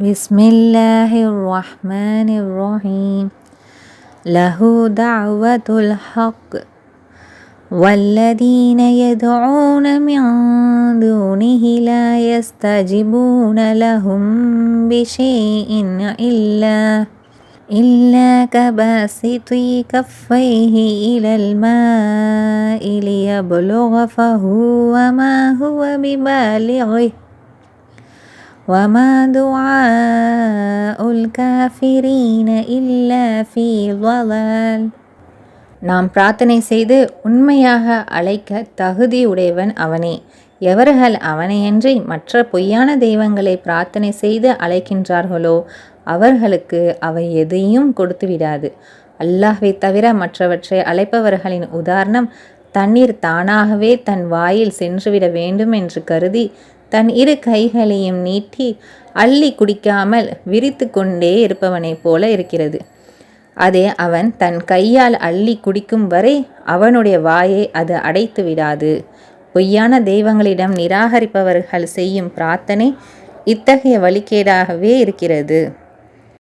بسم الله الرحمن الرحيم. له دعوة الحق. والذين يدعون من دونه لا يستجيبون لهم بشيء إلا إلا كباسط كفيه إلى الماء ليبلغ فهو وما هو ببالغه. وما دعاء الكافرين إلا في ضلال நாம் பிரார்த்தனை செய்து உண்மையாக அழைக்க தகுதியுடையவன் அவனே எவர்கள் அவனையன்றி மற்ற பொய்யான தெய்வங்களை பிரார்த்தனை செய்து அழைக்கின்றார்களோ அவர்களுக்கு அவை எதையும் கொடுத்து விடாது அல்லாஹ்வை தவிர மற்றவற்றை அழைப்பவர்களின் உதாரணம் தண்ணீர் தானாகவே தன் வாயில் சென்றுவிட வேண்டும் என்று கருதி தன் இரு கைகளையும் நீட்டி அள்ளி குடிக்காமல் விரித்து கொண்டே இருப்பவனைப் போல இருக்கிறது. அதே அவன் தன் கையால் அள்ளி குடிக்கும் வரை அவனுடைய வாயை அது அடைத்து விடாது. பொய்யான தெய்வங்களிடம் நிராகரிப்பவர்கள் செய்யும் பிரார்த்தனை இத்தகைய வழிகேடாகவே இருக்கிறது.